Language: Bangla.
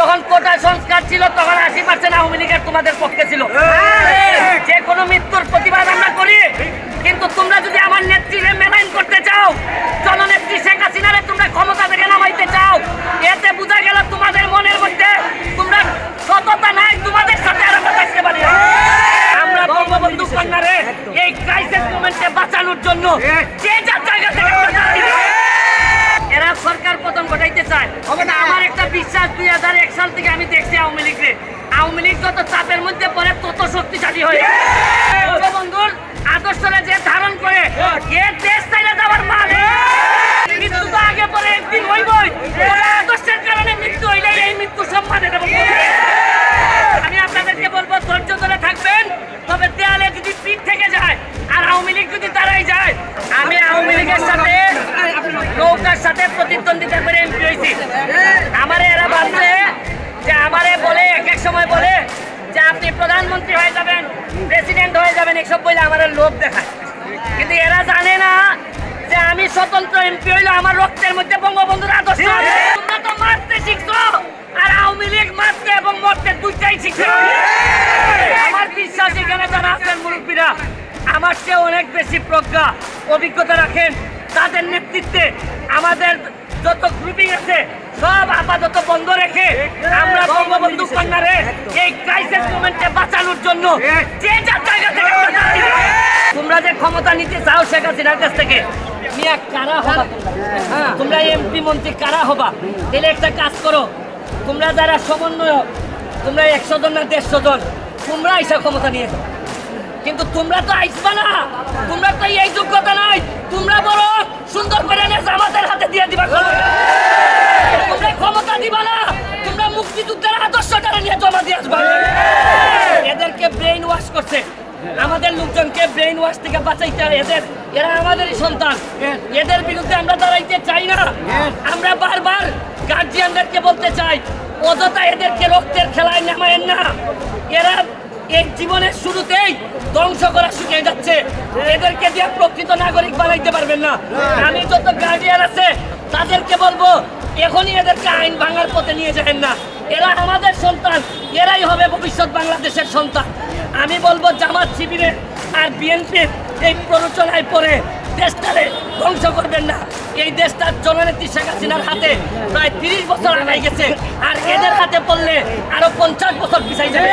যখন কোটা সংস্কার ছিল তখন আশি পার্সেন্ট আওয়ামী লীগের তোমাদের পক্ষে ছিল। যে কোনো মৃত্যুর প্রতিবাদ আমরা করি। কিন্তু তোমরা যদি আমার নেত্রীরে মেলাইন করতে চাও জননেত্রী শেখ হাসিনারে তোমরা ক্ষমতা থেকে নামাইতে চাও এতে বোঝা গেল তোমাদের মনের মধ্যে তোমরা সততা নাই তোমাদের সাথে আর কথা থাকতে পারি আমরা বঙ্গবন্ধু কন্যারে এই ক্রাইসিস মোমেন্টে বাঁচানোর জন্য যে আওয়ামী লীগ যত চাপের মধ্যে পড়ে তত শক্তিশালী হয়ে বন্ধুর আদর্শরে যে ধারণ করে এ দেশ চাইলে যাওয়ার মানে মৃত্যু তো আগে পরে একদিন হইবই। আদর্শের কারণে মৃত্যু হইলে এই মৃত্যু সম্মানে দেবো। আমি আপনাদেরকে বলব ধৈর্য ধরে থাকবেন। তবে দেয়ালে যদি পিঠ থেকে যায় আর আওয়ামী লীগ যদি দাঁড়াই যায় আমি আওয়ামী লীগের সাথে নৌকার সাথে প্রতিদ্বন্দ্বিতা করে এমপি হয়েছি আমারে প্রধানমন্ত্রী হয়ে যাবেন প্রেসিডেন্ট হয়ে যাবেন এসব বলে আমার লোভ দেখায়। কিন্তু এরা জানে না যে আমি স্বতন্ত্র এমপি হইল আমার রক্তের মধ্যে বঙ্গবন্ধুর আদর্শ। তোমরা তো মারতে শিখছো আর আওয়ামী লীগ মারতে এবং মরতে দুইটাই শিখছে। আমার বিশ্বাস এখানে যারা আছেন মুরব্বীরা আমার চেয়ে অনেক বেশি প্রজ্ঞা অভিজ্ঞতা রাখেন। তাদের নেতৃত্বে আমাদের যত গ্রুপিং আছে সব আপাতত বন্ধ রেখে আমরা বঙ্গবন্ধু কন্যারে এই জন্য যে যার জায়গা থেকে আমরা দাঁড়িয়ে আছি। তোমরা যে ক্ষমতা নিতে চাও শেখ হাসিনার কাছ থেকে মিয়া কারা হবা? তোমরা? তোমরা এমপি মন্ত্রী কারা হবা? তাহলে একটা কাজ করো তোমরা যারা সমন্বয়ক তোমরা একশো জন না দেড়শো জন তোমরা এসে ক্ষমতা নিয়ে যাও। কিন্তু তোমরা তো আইসবা না। তোমরা তো এই যোগ্যতা নাই। তোমরা বড় সুন্দর করে জামাতের হাতে দিয়ে দিবা। তোমরা ক্ষমতা দিবা না। তোমরা মুক্তিযুদ্ধের আদর্শটা নিয়ে জমা দিয়ে আসবা? লোকজনকে ব্রেইন ওয়াশ থেকে বাঁচাইতে হবে। এদের এরা আমাদেরই সন্তান। এদের বিরুদ্ধে আমরা দাঁড়াইতে চাই না। আমরা বারবার গার্জিয়ানদেরকে বলতে চাই, অযথা এদেরকে রক্তের খেলায় নামায়েন না। এরা এই জীবনের শুরুতেই ধ্বংস করা শিখে যাচ্ছে। এদেরকে দিয়ে প্রকৃত নাগরিক বানাইতে পারবেন না। আমি যত গার্ডিয়ান আছে, তাদেরকে বলব, এখনই এদেরকে আইন ভাঙার পথে নিয়ে যাবেন না। এরা আমাদের সন্তান, এরাই হবে ভবিষ্যৎ বাংলাদেশের সন্তান। আমি বলব জামাত শিবিরের আর বিএনপির এই প্ররোচনায় পড়ে দেশটারে ধ্বংস করবেন না। এই দেশটার জননেত্রী শেখ হাসিনার হাতে প্রায় তিরিশ বছর আগাই গেছে। আর এদের হাতে পড়লে আরও পঞ্চাশ বছর পিছাই যাবে।